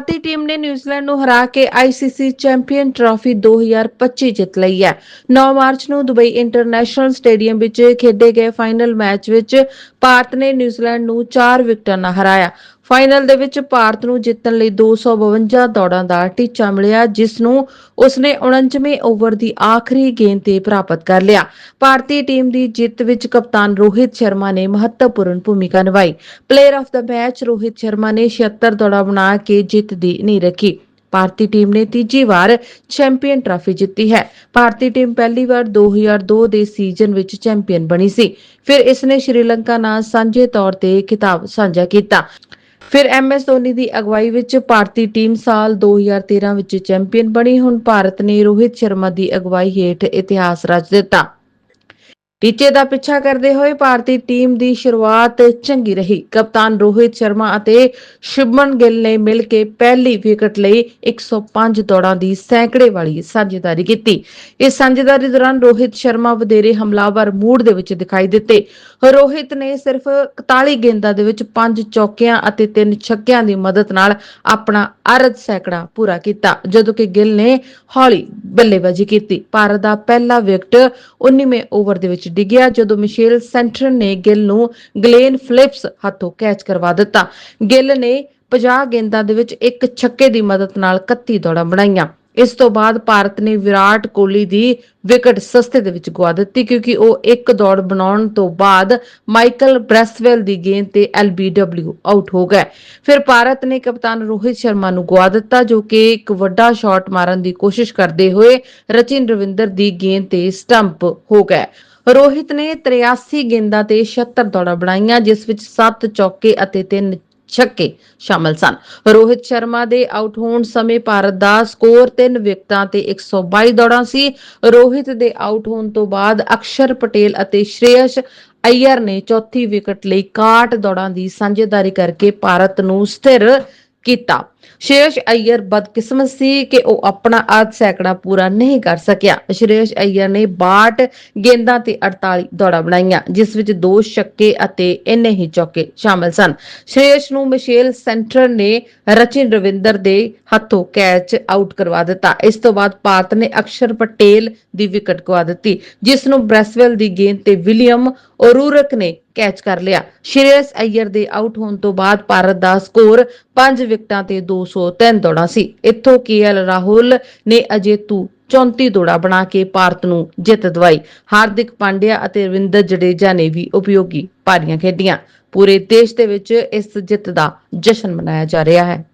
ਭਾਰਤੀ team ਨੇ New Zealand ਨੂੰ ਹਰਾ ਕੇ ਆਈਸੀਸੀ ਚੈਂਪੀਅਨ ਟਰਾਫੀ 2025 ਜਿੱਤ ਲਈ ਹੈ। 9 ਮਾਰਚ ਨੂੰ ਦੁਬਈ ਇੰਟਰਨੈਸ਼ਨਲ ਸਟੇਡੀਅਮ ਵਿੱਚ ਖੇਡੇ ਗਏ ਫਾਈਨਲ ਮੈਚ ਵਿੱਚ ਭਾਰਤ ਨੇ ਨਿਊਜ਼ੀਲੈਂਡ ਨੂੰ 4 ਵਿਕਟਾਂ ਨਾਲ ਹਰਾਇਆ। ਫਾਈਨਲ ਦੇ ਵਿੱਚ ਭਾਰਤ ਨੂੰ ਜਿੱਤਣ ਲਈ 252 ਦੌੜਾਂ ਦਾ ਟੀਚਾ ਮਿਲਿਆ, ਜਿਸ ਨੂੰ ਉਸਨੇ 49ਵੇਂ ਓਵਰ ਦੀ ਆਖਰੀ ਗੇਂਦ ਤੇ ਪ੍ਰਾਪਤ ਕਰ ਲਿਆ। ਭਾਰਤੀ ਟੀਮ ਦੀ ਜਿੱਤ ਵਿੱਚ ਕਪਤਾਨ ਰੋਹਿਤ ਸ਼ਰਮਾ ਨੇ ਮਹੱਤਵਪੂਰਨ ਭੂਮਿਕਾ ਨਿਭਾਈ। Player of the match Rohit Sharma ਨੇ 76 ਦੌੜਾਂ ਬਣਾ ਕੇ ਜਿੱਤ ਦੀ ਨੀਂਹ ਰੱਖੀ। ਭਾਰਤੀ ਟੀਮ ਨੇ ਤੀਜੀ ਵਾਰ ਚੈਂਪੀਅਨ ਟਰਾਫੀ ਜਿੱਤੀ ਹੈ। ਭਾਰਤੀ ਟੀਮ ਪਹਿਲੀ ਵਾਰ 2002 ਦੇ ਸੀਜ਼ਨ ਵਿੱਚ ਚੈਂਪੀਅਨ ਬਣੀ ਸੀ। ਫਿਰ ਇਸ ਨੇ ਸ਼੍ਰੀਲੰਕਾ ਨਾਲ ਸਾਂਝੇ ਤੌਰ ਤੇ ਖਿਤਾਬ ਸਾਂਝਾ ਕੀਤਾ। ਫਿਰ ਐਮਐਸ ਧੋਨੀ ਦੀ ਅਗਵਾਈ ਵਿੱਚ ਭਾਰਤੀ ਟੀਮ ਸਾਲ 2013 ਵਿੱਚ ਚੈਂਪੀਅਨ ਬਣੀ। ਹੁਣ ਭਾਰਤ ਨੇ ਰੋਹਿਤ ਸ਼ਰਮਾ ਦੀ ਅਗਵਾਈ ਹੇਠ ਇਤਿਹਾਸ ਰਚ ਦਿੱਤਾ। ਟੀਚੇ ਦਾ ਪਿੱਛਾ ਕਰਦੇ ਹੋਏ ਭਾਰਤੀ ਟੀਮ ਦੀ ਸ਼ੁਰੂਆਤ ਚੰਗੀ ਰਹੀ। ਕਪਤਾਨ ਰੋਹਿਤ ਸ਼ਰਮਾ ਅਤੇ ਸ਼ੁਭਮਨ ਗਿੱਲ ਨੇ ਮਿਲ ਕੇ ਪਹਿਲੀ ਵਿਕਟ ਲਈ 105 ਦੌੜਾਂ ਦੀ ਸੈਂਕੜੇ ਵਾਲੀ ਸਾਂਝੇਦਾਰੀ ਕੀਤੀ। ਇਸ ਸਾਂਝੇਦਾਰੀ ਦੌਰਾਨ ਰੋਹਿਤ ਸ਼ਰਮਾ ਵਧੇਰੇ ਹਮਲਾਵਰ ਮੂਡ ਦੇ ਵਿੱਚ ਦਿਖਾਈ ਦਿੱਤੇ। ਰੋਹਿਤ ਨੇ ਸਿਰਫ 41 ਗੇਂਦਾਂ ਦੇ ਵਿੱਚ 5 ਚੌਕਿਆਂ ਅਤੇ 3 ਛੱਕਿਆਂ ਦੀ ਮਦਦ ਨਾਲ ਆਪਣਾ ਅਰਧ ਸੈਂਕੜਾ ਪੂਰਾ ਕੀਤਾ, ਜਦੋਂ ਕਿ ਗਿੱਲ ਨੇ ਹੌਲੀ ਬੱਲੇਬਾਜ਼ੀ ਕੀਤੀ। ਭਾਰਤ ਦਾ ਪਹਿਲਾ ਵਿਕਟ 19ਵੇਂ ਓਵਰ ਦੇ ਵਿੱਚ ਡਿੱਗਿਆ ਜਦੋਂ ਮਿਸ਼ੇਲ ਸੈਂਟਰ ਨੇ ਗਿੱਲ ਨੂੰ ਗਲੇਨ ਫਲਿਪਸ ਹੱਥੋਂ ਕੈਚ ਕਰਵਾ ਦਿੱਤਾ। ਗਿੱਲ ਨੇ 50 ਗੇਂਦਾਂ ਦੇ ਵਿੱਚ ਇੱਕ ਛੱਕੇ ਦੀ ਮਦਦ ਨਾਲ 31 ਦੌੜਾਂ ਬਣਾਈਆਂ। ਇਸ ਤੋਂ ਬਾਅਦ ਭਾਰਤ ਨੇ ਵਿਰਾਟ ਕੋਹਲੀ ਦੀ ਵਿਕਟ ਸਸਤੇ ਦੇ ਵਿੱਚ ਗਵਾ ਦਿੱਤੀ ਕਿਉਂਕਿ ਉਹ ਇੱਕ ਦੌੜ ਬਣਾਉਣ ਤੋਂ ਬਾਅਦ ਮਾਈਕਲ ਬ੍ਰੈਸਵੈਲ ਦੀ ਗੇਂਦ ਤੇ ਐਲਬੀਡਬਲਿਊ ਆਊਟ ਹੋ ਗਏ। ਫਿਰ ਭਾਰਤ ਨੇ ਕਪਤਾਨ ਰੋਹਿਤ ਸ਼ਰਮਾ ਨੂੰ ਗਵਾ ਦਿੱਤਾ ਜੋ ਕਿ ਇੱਕ ਵੱਡਾ ਸ਼ਾਟ ਮਾਰਨ ਦੀ ਕੋਸ਼ਿਸ਼ ਕਰਦੇ ਹੋਏ ਰਚਿਨ ਰਵਿੰਦਰ ਦੀ ਗੇਂਦ ਤੇ ਸਟੰਪ ਹੋ ਗਏ। ਰੋਹਿਤ ਨੇ 83 ਗੇਂਦਾਂ ਤੇ 76 ਦੌੜਾਂ ਬਣਾਈਆਂ, ਜਿਸ ਵਿੱਚ 7 ਚੌਕੇ ਅਤੇ 3 ਛੱਕੇ ਸ਼ਾਮਲ ਸਨ। ਰੋਹਿਤ ਸ਼ਰਮਾ ਦੇ ਆਊਟ ਹੋਣ ਸਮੇਂ ਭਾਰਤ ਦਾ ਸਕੋਰ 3 ਵਿਕਟਾਂ ਤੇ 122 ਦੌੜਾਂ ਸੀ। ਰੋਹਿਤ ਦੇ ਆਊਟ ਹੋਣ ਤੋਂ ਬਾਅਦ ਅਕਸ਼ਰ ਪਟੇਲ ਅਤੇ ਸ਼੍ਰੇਯਸ ਅਯਰ ਨੇ ਚੌਥੀ ਵਿਕਟ ਲਈ 61 ਦੌੜਾਂ ਦੀ ਸਾਂਝੇਦਾਰੀ ਕਰਕੇ ਭਾਰਤ ਨੂੰ ਸਥਿਰ ਕੀਤਾ। ਸ਼੍ਰੇਯਸ ਅਯਰ ਬਦਕਿਸਮਤ ਸੀ ਕਿ ਉਹ ਆਪਣਾ ਅੱਧ ਸੈਕੜਾ ਪੂਰਾ ਨਹੀਂ ਕਰ ਸਕਿਆ। ਸ਼੍ਰੇਯਸ ਅਯਰ ਨੇ 62 ਗੇਂਦਾਂ ਤੇ 48 ਦੌੜਾਂ ਬਣਾਈਆਂ, ਜਿਸ ਵਿੱਚ ਦੋ ਛੱਕੇ ਅਤੇ ਇੰਨੇ ਹੀ ਚੌਕੇ ਸ਼ਾਮਲ ਸਨ। ਸ਼੍ਰੇਯਸ ਨੂੰ ਮਿਸ਼ੇਲ ਸੈਂਟਰ ਨੇ ਰਚਿਨ ਰਵਿੰਦਰ ਦੇ ਹੱਥੋਂ ਕੈਚ ਆਊਟ ਕਰਵਾ ਦਿੱਤਾ। ਇਸ ਤੋਂ ਬਾਅਦ ਭਾਰਤ ਨੇ ਅਕਸ਼ਰ ਪਟੇਲ ਦੀ ਵਿਕਟ ਗਵਾ ਦਿੱਤੀ, ਜਿਸ ਨੂੰ ਬ੍ਰੈਸਵੈਲ ਦੀ ਗੇਂਦ ਤੇ ਵਿਲੀਅਮ ਓਰੂਰਕ ਨੇ ਕੈਚ ਕਰ ਲਿਆ। ਸ਼੍ਰੇਯਸ ਅਯਰ ਦੇ ਆਊਟ ਹੋਣ ਤੋਂ ਬਾਅਦ ਭਾਰਤ ਦਾ ਸਕੋਰ 5 ਵਿਕਟਾਂ ਤੇ 203 ਦੌੜਾਂ ਸੀ। ਇੱਥੋਂ ਕੇਐਲ ਰਾਹੁਲ ਨੇ ਅਜੇਤੂ 34 ਦੌੜਾ ਬਣਾ ਕੇ ਭਾਰਤ ਨੂੰ ਜਿੱਤ ਦਵਾਈ। ਹਾਰਦਿਕ ਪਾਂਡਿਆ ਅਤੇ ਰਵਿੰਦਰ ਜਡੇਜਾ ਨੇ ਵੀ ਉਪਯੋਗੀ ਪਾਰੀਆਂ ਖੇਡੀਆਂ। ਪੂਰੇ ਦੇਸ਼ ਦੇ ਵਿੱਚ ਇਸ ਜਿੱਤ ਦਾ ਜਸ਼ਨ ਮਨਾਇਆ ਜਾ ਰਿਹਾ ਹੈ।